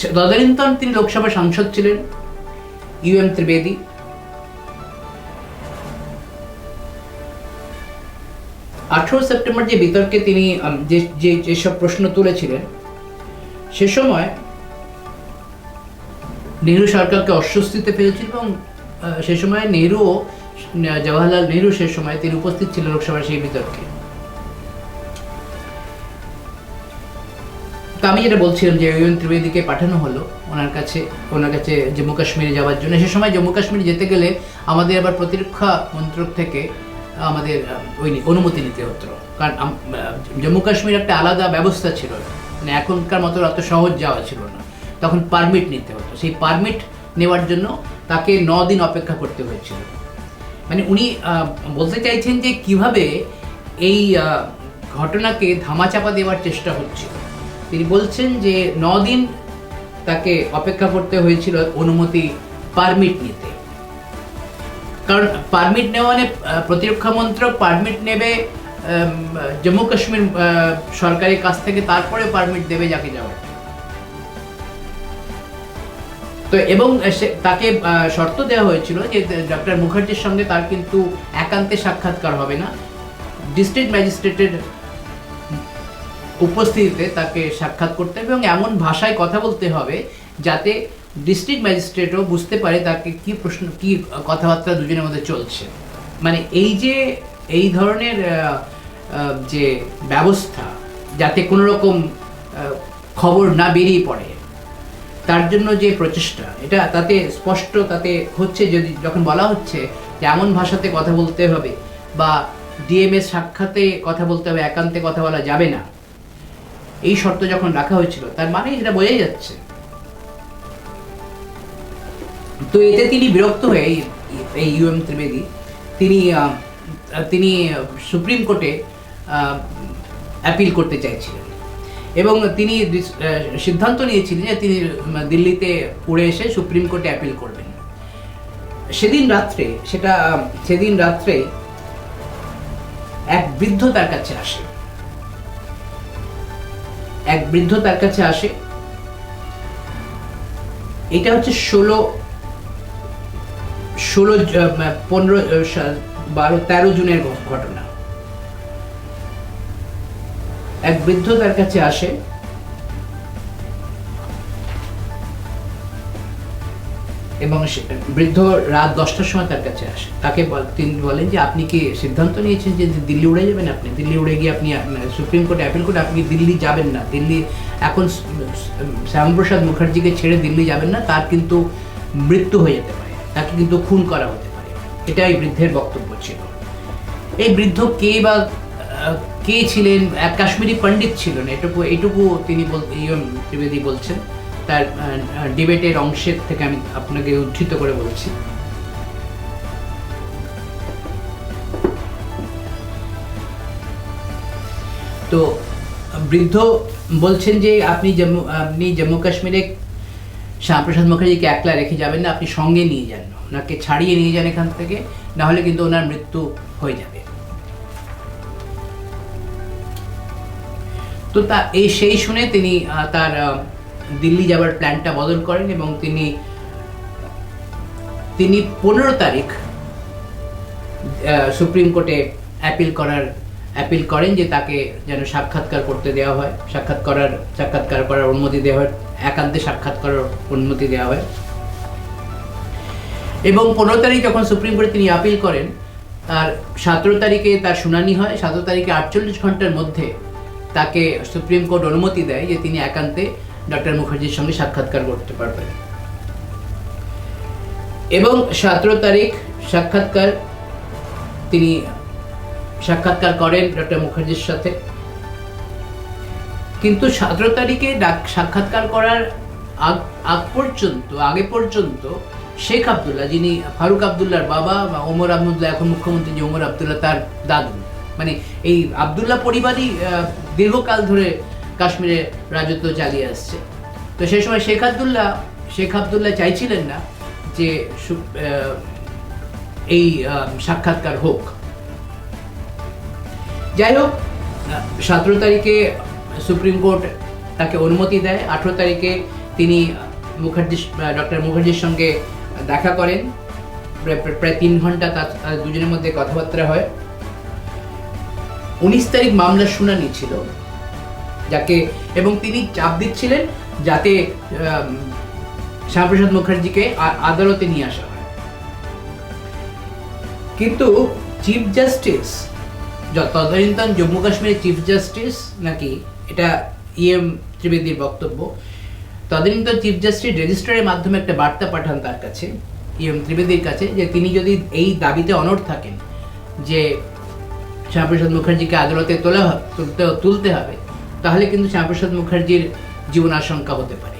তদানীন্তন তিনি লোকসভা সাংসদ ছিলেন, ইউ এম ত্রিবেদী। আঠারো সেপ্টেম্বর যে বিতর্কে তিনি যে যে যেসব প্রশ্ন তুলেছিলেন, সে সময় নেহরু সরকারকে অস্বস্তিতে ফেলেছিল এবং সে সময় নেহরুও জওয়াহরলাল নেহরু সে সময় তিনি উপস্থিত ছিলেন লোকসভার সেই বিতর্কে। তো আমি যেটা বলছিলাম যে ইউএন ত্রিবেদীকে পাঠানো হলো, ওনার কাছে ওনার কাছে জম্মু কাশ্মীরে যাওয়ার জন্য। সে সময় জম্মু কাশ্মীরে যেতে গেলে আমাদের আবার প্রতিরক্ষা মন্ত্রক থেকে আমাদের ওই অনুমতি নিতে হতো। কারণ জম্মু কাশ্মীর একটা আলাদা ব্যবস্থা ছিল। না মানে এখনকার মতো অত সহজ যাওয়া ছিল না। তখন পারমিট নিতে হতো। সেই পারমিট নেওয়ার জন্য তাকে ন দিন অপেক্ষা করতে হয়েছিল। মানে উনি বলতে চাইছেন যে কীভাবে এই ঘটনাকে ধামাচাপা দেওয়ার চেষ্টা হচ্ছিল। তিনি বলছেন যে দিন তাকে অপেক্ষা করতে হয়েছিল অনুমতি পারমিট নিতে। কারণ পারমিট নেওয়া মানে প্রতিরক্ষা মন্ত্রক পারমিট নেবে জম্মু কাশ্মীর সরকারের কাছ থেকে তারপরে পারমিট দেবে যাকে যাওয়ার তো এবং তাকে শর্ত দেওয়া হয়েছিল যে ডক্টর মুখার্জির সঙ্গে তার কিন্তু একান্তে সাক্ষাৎকার হবে না। ডিস্ট্রিক্ট ম্যাজিস্ট্রেটের উপস্থিতিতে তাকে সাক্ষাৎ করতে হবে এবং এমন ভাষায় কথা বলতে হবে যাতে ডিস্ট্রিক্ট ম্যাজিস্ট্রেটও বুঝতে পারে তাকে কি প্রশ্ন, কি কথাবার্তা দুজনের মধ্যে চলছে। মানে এই যে, এই ধরনের যে ব্যবস্থা যাতে কোনো রকম খবর না বেরিয়ে পড়ে, তার জন্য যে প্রচেষ্টা, এটা তাতে স্পষ্ট তাতে হচ্ছে যদি, যখন বলা হচ্ছে যে এমন ভাষাতে কথা বলতে হবে বা ডিএমএস সাক্ষাতে কথা বলতে হবে, একান্তে কথা বলা যাবে না এই শর্ত যখন রাখা হয়েছিল, তার মানে এটা বোঝাই যাচ্ছে। তো এতে তিনি বিরক্ত হয়ে এই- এই ইউএম ত্রিবেদী, তিনি তিনি সুপ্রিম কোর্টে অ্যাপিল করতে চাইছিলেন। এবং তিনি সিদ্ধান্ত নিয়েছিলেন যে তিনি দিল্লিতে উড়ে এসে সুপ্রিম কোর্টে অ্যাপিল করবেন। সেদিন রাত্রে, সেটা সেদিন রাত্রে এক বৃদ্ধ তার কাছে আসে। এক বৃদ্ধ তার কাছে আসে। এটা হচ্ছে ষোলো ষোলো পনেরো বারো, তেরো জুনের ঘটনা। এক বৃদ্ধ তার কাছে আসে। এবং বৃদ্ধ রাত দশটার সময় তার কাছে আসে। তাকে তিনি বলেন যে, আপনি কি সিদ্ধান্ত নিয়েছেন যে দিল্লি উড়ে যাবেন আপনি? দিল্লি উড়ে গিয়ে আপনি সুপ্রিম কোর্টে অ্যাপিল কোর্টে আপনি দিল্লি যাবেন না? দিল্লি, এখন শ্যামপ্রসাদ মুখার্জিকে ছেড়ে দিল্লি যাবেন না, তার কিন্তু মৃত্যু হয়ে যেতে পারে। তাকে কিন্তু খুন করা হতে পারে। এটাই বৃদ্ধের বক্তব্য ছিল। এই বৃদ্ধ কে বা কে ছিলেন? এক কাশ্মীরি পণ্ডিত ছিলেন। এটুকু, এইটুকু তিনি ত্রিবেদী বলছেন। তার ডিবেটের অংশের থেকে আমি আপনাকে উদ্ধৃত করে বলছি। তো, বৃদ্ধ বলছেন যে আপনি জম্মু আপনি জম্মু কাশ্মীরে শ্যামপ্রসাদ মুখার্জিকে একলা রেখে যাবেন না, আপনি সঙ্গে নিয়ে যান। ওনাকে ছাড়িয়ে নিয়ে যান এখান থেকে, না হলে কিন্তু ওনার মৃত্যু হয়ে যাবে। তো তা, এই সেই শুনে তিনি তার দিল্লি যাবার প্ল্যানটা বদল করেন এবং তিনি তিনি পনেরো তারিখ সুপ্রিম কোর্টে অ্যাপিল করার অ্যাপিল করেন যে তাকে যেন সাক্ষাৎকার করতে দেওয়া হয়। সাক্ষাৎ করার, সাক্ষাৎকার করার অনুমতি দেওয়া হয়, একান্তে সাক্ষাৎ করার অনুমতি দেওয়া হয়। এবং পনেরো তারিখ যখন সুপ্রিম কোর্টে তিনি আপিল করেন, তার সতেরো তারিখে তার শুনানি হয়। সতেরো তারিখে আটচল্লিশ ঘণ্টার মধ্যে তাকে সুপ্রিম কোর্ট অনুমতি দেয় যে তিনি একান্তে ডক্টর মুখার্জির সঙ্গে সাক্ষাৎকার করতে পারবেন এবং সতেরো তারিখ সাক্ষাৎকার, তিনি সাক্ষাৎকার করেন ডক্টর মুখার্জির সাথে। কিন্তু সতেরো তারিখে ডাক- সাক্ষাৎকার করার আগ আগ পর্যন্ত, আগে পর্যন্ত শেখ আবদুল্লাহ, যিনি ফারুক আবদুল্লাহর বাবা বা ওমর আবদুল্লাহ, এখন মুখ্যমন্ত্রী যে ওমর আবদুল্লাহ, তার দাদু মানে এই আবদুল্লাহ পরিবারই দীর্ঘকাল ধরে কাশ্মীরে রাজত্ব চালিয়ে আসছে। তো সেই সময় শেখ আবদুল্লাহ শেখ আবদুল্লাহ চাইছিলেন না যে এই সাক্ষাৎকার হোক। যাই হোক, সতেরো তারিখে সুপ্রিম কোর্ট তাকে অনুমতি দেয়। আঠেরো তারিখে তিনি মুখার্জি, ডক্টর মুখার্জির সঙ্গে দেখা করেন। প্রায়- তিন ঘণ্টা তার, দুজনের মধ্যে কথাবার্তা হয়। উনিশ তারিখ মামলার শুনানি ছিল। যাকে এবং তিনি চাপ দিচ্ছিলেন যাতে শ্যামাপ্রসাদ মুখার্জিকে আদালতে নিয়ে আসা হয়। কিন্তু চিফ জাস্টিস তদানীন্তন জম্মু কাশ্মীরের চিফ জাস্টিস নাকি, এটা ইএম ত্রিবেদীর বক্তব্য তদানীন্তন চিফ জাস্টিস রেজিস্ট্রারের মাধ্যমে একটা বার্তা পাঠান তার কাছে, ইএম ত্রিবেদীর কাছে, যে তিনি যদি এই দাবিতে অনড় থাকেন যে শ্যামাপ্রসাদ মুখার্জিকে আদালতে তোলা তুলতে তুলতে হবে তাহলে কিন্তু শ্যামাপ্রসাদ মুখার্জির জীবন আশঙ্কা হতে পারে।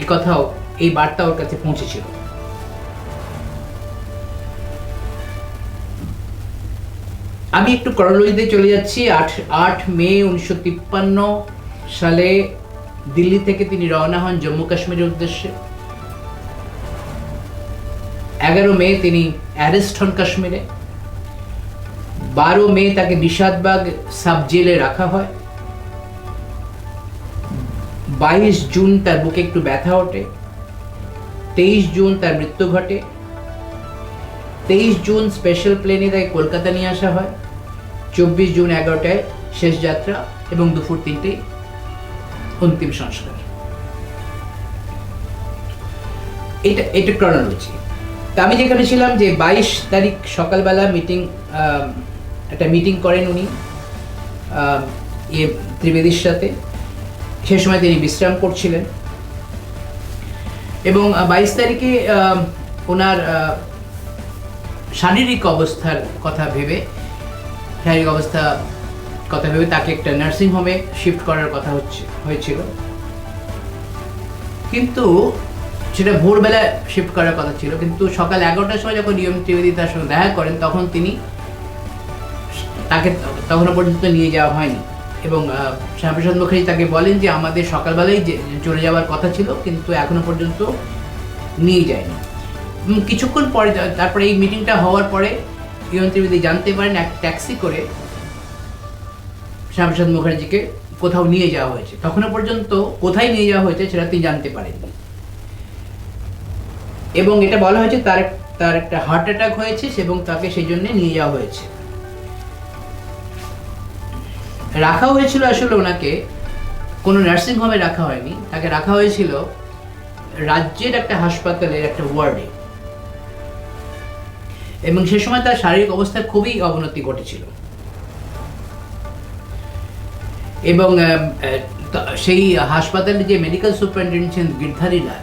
এই কথাও এই বার্তা ওর কাছে পৌঁছেছিল। আমি একটু করলোজিতে চলে যাচ্ছি। আট আট মে উনিশশো তিপ্পান্ন সালে দিল্লি থেকে তিনি রওনা হন জম্মু কাশ্মীরের উদ্দেশ্যে। এগারো মে তিনি অ্যারেস্ট হন কাশ্মীরে। বারো মে তাকে নিষাদবাগ সাব জেলে রাখা হয়। বাইশ জুন তার বুকে একটু ব্যথা ওঠে, তেইশ জুন তার মৃত্যু ঘটে, তেইশ জুন স্পেশাল প্লেনে তাকে কলকাতা নিয়ে আসা হয়, চব্বিশ জুন এগারোটায় শেষ যাত্রা এবং দুপুর তিনটে অন্তিম সংস্কার। এটা এটা ক্রনোলজি তা আমি যেখানে ছিলাম যে বাইশ তারিখ সকালবেলা মিটিং একটা মিটিং করেন উনি ইয়ে ত্রিবেদীর সাথে। সে সময় তিনি বিশ্রাম করছিলেন। এবং বাইশ তারিখে ওনার শারীরিক অবস্থার কথা ভেবে, শারীরিক অবস্থা কথা ভেবে তাকে একটা নার্সিং হোমে শিফট করার কথা হচ্ছে, হয়েছিল। কিন্তু সেটা ভোরবেলা শিফট করার কথা ছিল। কিন্তু সকাল এগারোটার সময় যখন নিয়ম ত্রিবেদী তার সঙ্গে দেখা করেন, তখন তিনি তাকে তখনও পর্যন্ত নিয়ে যাওয়া হয়নি। এবং শ্যামপ্রসাদ মুখার্জি তাকে বলেন যে আমাদের সকালবেলায় যে চলে যাওয়ার কথা ছিল, কিন্তু এখনও পর্যন্ত নিয়ে যায়নি। কিছুক্ষণ পরে তারপরে এই মিটিংটা হওয়ার পরে ইয়ন ত্রিবেদী জানতে পারেন এক ট্যাক্সি করে শ্যামপ্রসাদ মুখার্জিকে কোথাও নিয়ে যাওয়া হয়েছে। তখনও পর্যন্ত কোথায় নিয়ে যাওয়া হয়েছে সেটা তিনি জানতে পারেননি। এবং এটা বলা হয়েছে তার তার একটা হার্ট অ্যাটাক হয়েছে এবং তাকে সেই জন্য নিয়ে যাওয়া হয়েছে। রাখা হয়েছিল আসলে ওনাকে, কোনো নার্সিং হোমে রাখা হয়নি, তাকে রাখা হয়েছিল রাজ্যের একটা হাসপাতালের একটা ওয়ার্ডে এবং সে সময় তার শারীরিক অবস্থার খুবই অবনতি ঘটেছিল। এবং সেই হাসপাতালে যে মেডিকেল সুপারিনটেন্ডেন্ট ছিলেন গিরধারী লাল,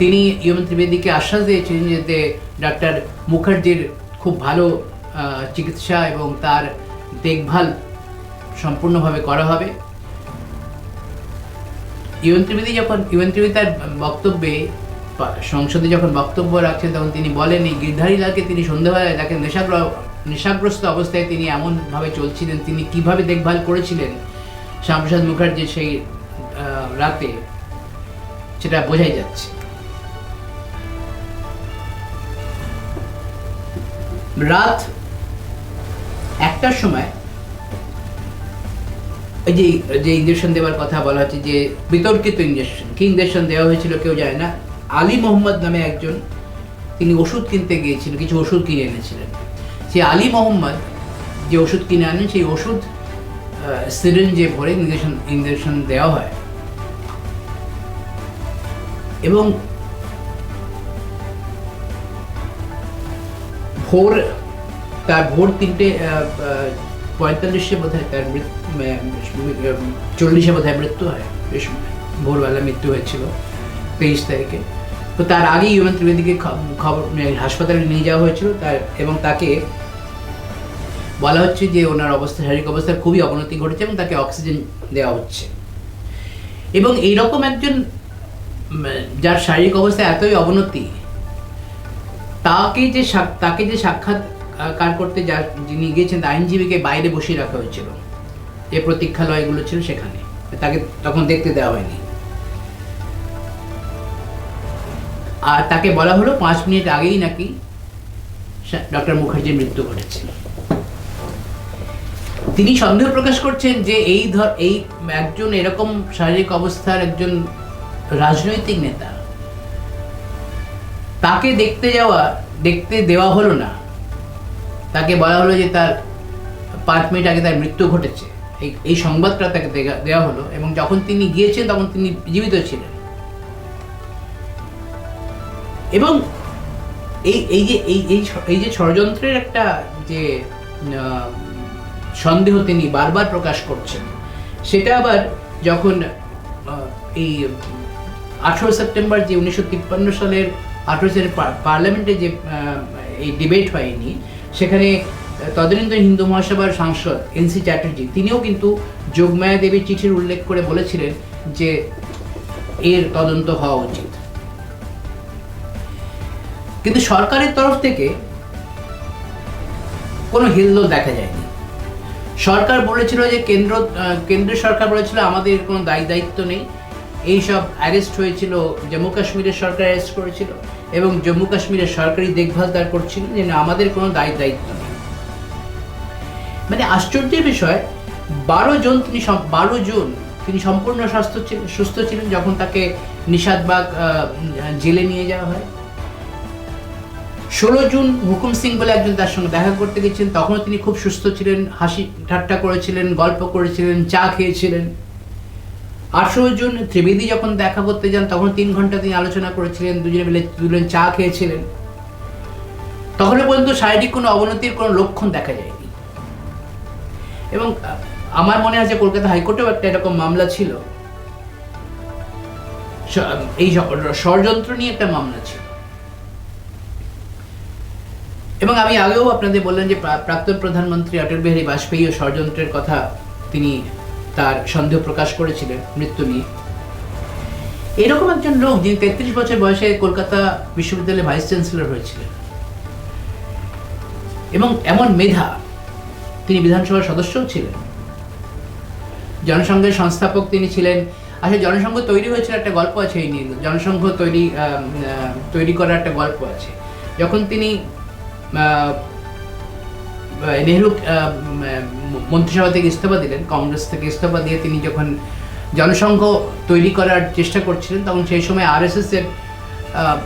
তিনি ইয়ম ত্রিবেদীকে আশ্বাস দিয়েছিলেন যে ডাক্তার মুখার্জির খুব ভালো চিকিৎসা এবং তার দেখভাল সম্পূর্ণভাবে করা হবে। ইউএন ত্রিবেদী যখন, ইউএন ত্রিবেদী তার বক্তব্যে, সংসদে যখন বক্তব্য রাখছেন, তখন তিনি বলেন এই গিরধারী লালকে তিনি সন্ধ্যাবেলায়, তাকে নেশাগ্র, নেশাগ্রস্ত অবস্থায় তিনি এমনভাবে চলছিলেন, তিনি কীভাবে দেখভাল করেছিলেন, শ্যামপ্রসাদ মুখার্জির সেই রাতে, সেটা বোঝাই যাচ্ছে। রাত একটার সময় ওই যে যে ইঞ্জেকশন দেওয়ার কথা বলা হচ্ছে যে, বিতর্কিত ইঞ্জেকশন কি ইঞ্জেকশন দেওয়া হয়েছিল কেউ জানে না? আলী মোহাম্মদ নামে একজন, তিনি ওষুধ কিনতে গিয়েছিলেন, কিছু ওষুধ কিনে এনেছিলেন। সেই আলী মোহাম্মদ যে ওষুধ কিনে আনেন, সেই ওষুধ সিরিঞ্জে ভরে ইঞ্জেকশন ইঞ্জেকশন দেওয়া হয়। এবং ভোর, তার ভোর তিনটে পঁয়তাল্লিশে বোধ হয় তার চল্লিশে বোধ হয় মৃত্যু হয়। সময় ভোরবেলা মৃত্যু হয়েছিল, তেইশ তারিখে। তো তার আগেই ইউএন ত্রিবেদীকে খবর মানে হাসপাতালে নিয়ে যাওয়া হয়েছিল। তার, এবং তাকে বলা হচ্ছে যে ওনার অবস্থা, শারীরিক অবস্থার খুবই অবনতি ঘটেছে এবং তাকে অক্সিজেন দেওয়া হচ্ছে। এবং এইরকম একজন যার শারীরিক অবস্থা এতই অবনতি তাকে যে তাকে যে সাক্ষাৎ কার করতে যা যিনি গিয়েছেন আইনজীবীকে বাইরে বসিয়ে রাখা হয়েছিল। যে প্রতীক্ষালয়গুলো ছিল সেখানে। তাকে তখন দেখতে দেওয়া হয়নি। আর তাকে বলা হলো, পাঁচ মিনিট আগেই নাকি ডক্টর মুখার্জির মৃত্যু ঘটেছে। তিনি সন্দেহ প্রকাশ করছেন যে এই ধর, এই একজন এরকম শারীরিক অবস্থার একজন রাজনৈতিক নেতা, তাকে দেখতে যাওয়া, দেখতে দেওয়া হলো না। তাকে বলা হলো যে তার পাঁচ মিনিট আগে তার মৃত্যু ঘটেছে। এই এই সংবাদটা তাকে দেওয়া হলো এবং যখন তিনি গিয়েছেন তখন তিনি জীবিত ছিলেন। এবং এই এই যে, এই এই যে ষড়যন্ত্রের একটা যে সন্দেহ তিনি বারবার প্রকাশ করছেন, সেটা আবার যখন এই আঠেরো সেপ্টেম্বর যে উনিশশো তিপ্পান্ন সালের আঠেরো সালের পার্লামেন্টে যে এই ডিবেট হয়নি সেখানে তদানীন্তন হিন্দু মহাসভার সাংসদ এনসি চ্যাটার্জি, তিনিও কিন্তু যোগমায়া দেবীর চিঠির উল্লেখ করে বলেছিলেন যে এর তদন্ত হওয়া উচিত। কিন্তু সরকারের তরফ থেকে কোনো হিলদোল দেখা যায়নি। সরকার বলেছিল যে কেন্দ্র কেন্দ্রের সরকার বলেছিল আমাদের কোনো দায়ী দায়িত্ব নেই। এইসব অ্যারেস্ট হয়েছিল, জম্মু কাশ্মীরের সরকার অ্যারেস্ট করেছিল। এবং জম্মু কাশ্মীরের সরকারি দেখভালদার করছিল যে না, আমাদের কোনো দায়ী দায়িত্ব নেই। মানে আশ্চর্যের বিষয় বারো জন তিনি বারো জুন তিনি সম্পূর্ণ স্বাস্থ্য সুস্থ ছিলেন যখন তাকে নিষাদবাগ জেলে নিয়ে যাওয়া হয়। ষোলো জুন হুকুম সিং বলে একজন তার সঙ্গে দেখা করতে গেছেন তখনও তিনি খুব সুস্থ ছিলেন হাসি ঠাট্টা করেছিলেন গল্প করেছিলেন চা খেয়েছিলেন। আঠেরো জুন ত্রিবেদী যখন দেখা করতে যান, তখন তিন ঘণ্টা তিনি আলোচনা করেছিলেন, দুজনে মিলে দুজন চা খেয়েছিলেন। তখন পর্যন্ত শারীরিক কোনো অবনতির কোনো লক্ষণ দেখা যায়নি। এবং আমার মনে আছে কলকাতা হাইকোর্টেও একটা এরকম মামলা ছিল। এই ষড়যন্ত্র নিয়ে একটা মামলা ছিল। এবং আমি আগেও আপনাদের বললেন যে প্রা- প্রাক্তন প্রধানমন্ত্রী অটল বিহারী বাজপেয়ী ও ষড়যন্ত্রের কথা তিনি তার সন্দেহ প্রকাশ করেছিলেন মৃত্যু নিয়ে। এরকম একজন লোক যিনি তেত্রিশ বছর বয়সে কলকাতা বিশ্ববিদ্যালয়ে ভাইস চ্যান্সেলর হয়েছিলেন এবং এমন মেধা তিনি বিধানসভার সদস্যও ছিলেন। জনসংঘের সংস্থাপক তিনি ছিলেন। আসলে জনসংঘ তৈরি হয়েছিল একটা গল্প আছে এই নিয়ে। জনসংঘ তৈরি তৈরি করার একটা গল্প আছে। যখন তিনি নেহরু মন্ত্রিসভা থেকে ইস্তফা দিলেন কংগ্রেস থেকে ইস্তফা দিয়ে তিনি যখন জনসংঘ তৈরি করার চেষ্টা করছিলেন তখন সেই সময় এর আহ,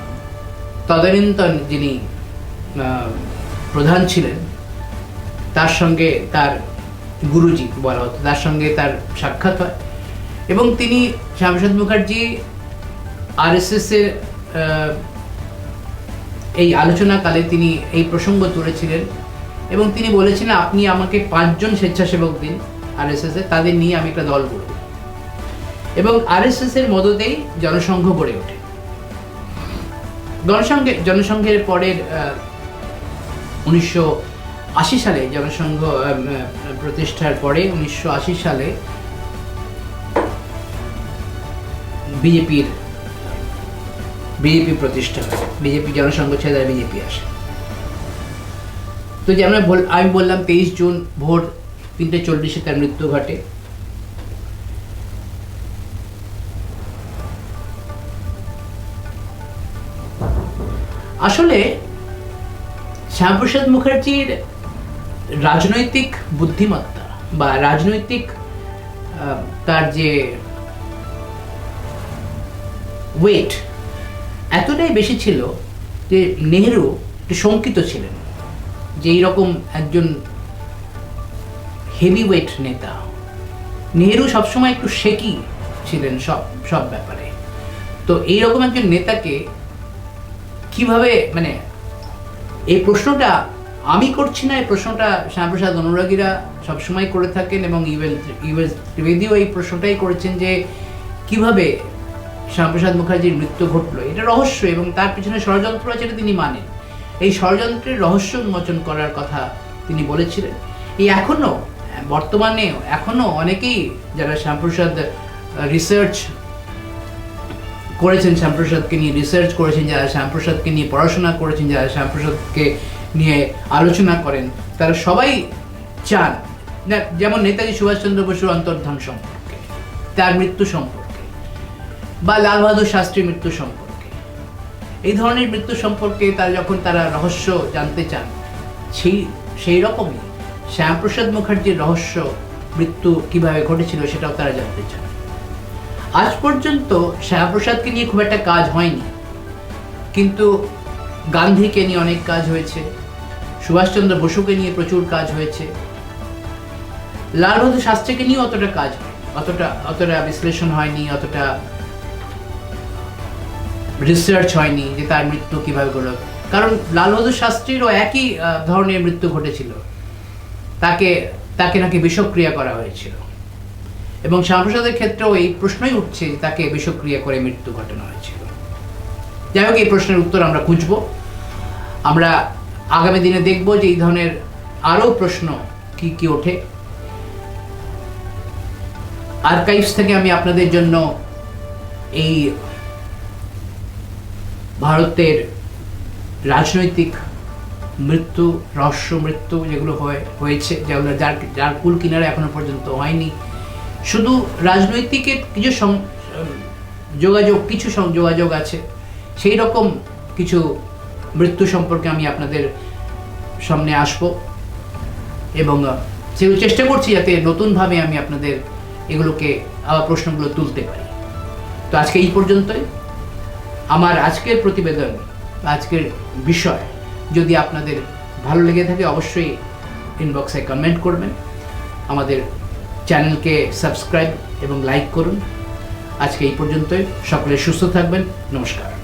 তদানীন্তন যিনি প্রধান ছিলেন তার সঙ্গে তার গুরুজি বলা হতো তার সঙ্গে তার সাক্ষাৎ হয় এবং তিনি শ্যামপ্রসাদ মুখার্জি আরএসএস এর আহ, এই আলোচনাকালে তিনি এই প্রসঙ্গ তুলেছিলেন এবং তিনি বলেছিলেন, আপনি আমাকে পাঁচজন স্বেচ্ছাসেবক দিন আরএসএস এর তাদের নিয়ে আমি একটা দল গড়ব। এবং আরএসএস এর মদতেই জনসংঘ গড়ে ওঠে। জনসংঘে জনসংঘের পরের উনিশশো আশি সালে, জনসংঘ প্রতিষ্ঠার পরে উনিশশো আশি সালে বিজেপির, বিজেপি প্রতিষ্ঠা হয়। বিজেপি জনসংঘ ছেড়ে বিজেপি আসে। তো যেমন বল- আমি বললাম তেইশ জুন ভোর তিনটে চল্লিশে তার মৃত্যু ঘটে। আসলে শ্যামপ্রসাদ মুখার্জির রাজনৈতিক বুদ্ধিমত্তা বা রাজনৈতিক তার যে ওয়েট এতটাই বেশি ছিল যে নেহেরু একটু শঙ্কিত ছিলেন। যে এইরকম একজন হেভি ওয়েট নেতা, নেহেরু সবসময় একটু শেকি ছিলেন সব সব ব্যাপারে। তো এইরকম একজন নেতাকে কীভাবে মানে এই প্রশ্নটা আমি করছি না, এই প্রশ্নটা শ্যামপ্রসাদ অনুরাগীরা সবসময় করে থাকেন এবং ইউএল, ইউএস ত্রিবেদীও এই প্রশ্নটাই করেছেন যে কীভাবে শ্যামপ্রসাদ মুখার্জির মৃত্যু ঘটলো। এটা রহস্য এবং তার পিছনে ষড়যন্ত্র আছে তিনি মানেন। এই ষড়যন্ত্রের রহস্য উন্মোচন করার কথা তিনি বলেছিলেন। এই এখনও, বর্তমানে এখনও অনেকেই যারা শ্যামপ্রসাদ রিসার্চ করেছেন, শ্যামপ্রসাদকে নিয়ে রিসার্চ করেছেন, যারা শ্যামপ্রসাদকে নিয়ে পড়াশোনা করেছেন, যারা শ্যামপ্রসাদকে নিয়ে আলোচনা করেন, তারা সবাই চান যেমন নেতাজি সুভাষচন্দ্র বসুর অন্তর্ধান সম্পর্কে, তার মৃত্যু সম্পর্কে, বা লাল বাহাদুর শাস্ত্রীর মৃত্যু সম্পর্কে। এই ধরনের মৃত্যু সম্পর্কে তারা যখন তারা রহস্য জানতে চান, সেই সেই রকমই শ্যামপ্রসাদ মুখার্জির রহস্য মৃত্যু কীভাবে ঘটেছিল সেটাও তারা জানতে চান। আজ পর্যন্ত শ্যামপ্রসাদকে নিয়ে খুব একটা কাজ হয়নি, কিন্তু গান্ধীকে নিয়ে অনেক কাজ হয়েছে, সুভাষচন্দ্র বসুকে নিয়ে প্রচুর কাজ হয়েছে। লাল শাস্ত্রীকে নিয়ে অতটা কাজ অতটা অতটা বিশ্লেষণ হয়নি, অতটা রিসার্চ হয়নি যে তার মৃত্যু কীভাবে হলো। কারণ লাল বাহাদুর শাস্ত্রীরও একই ধরনের মৃত্যু ঘটেছিল। তাকে তাকে নাকি বিষক্রিয়া করা হয়েছিল। এবং শ্যামপ্রসাদের ক্ষেত্রেও এই প্রশ্নই উঠছে যে তাকে বিষক্রিয়া করে মৃত্যু ঘটানো হয়েছিল। যাই হোক, এই প্রশ্নের উত্তর আমরা খুঁজব। আমরা আগামী দিনে দেখব যে এই ধরনের আরও প্রশ্ন কি কি ওঠে। আর্কাইভস থেকে আমি আপনাদের জন্য এই ভারতের রাজনৈতিক মৃত্যু, রহস্য মৃত্যু যেগুলো হয়, হয়েছে, যেগুলো যার যার কুল কিনারা এখনও পর্যন্ত হয়নি। শুধু রাজনৈতিকের কিছু যোগাযোগ কিছু যোগাযোগ আছে। সেই রকম কিছু মৃত্যু সম্পর্কে আমি আপনাদের সামনে আসব এবং সেগুলো চেষ্টা করছি যাতে নতুনভাবে আমি আপনাদের এগুলোকে আবার প্রশ্নগুলো তুলতে পারি। তো আজকে এই পর্যন্তই। আমার আজকের প্রতিবেদন আজকের বিষয় যদি আপনাদের ভালো লেগে থাকে, অবশ্যই ইনবক্সে কমেন্ট করবেন। আমাদের চ্যানেলকে সাবস্ক্রাইব এবং লাইক করুন। আজকে এই পর্যন্তই। সকলে সুস্থ থাকবেন। নমস্কার।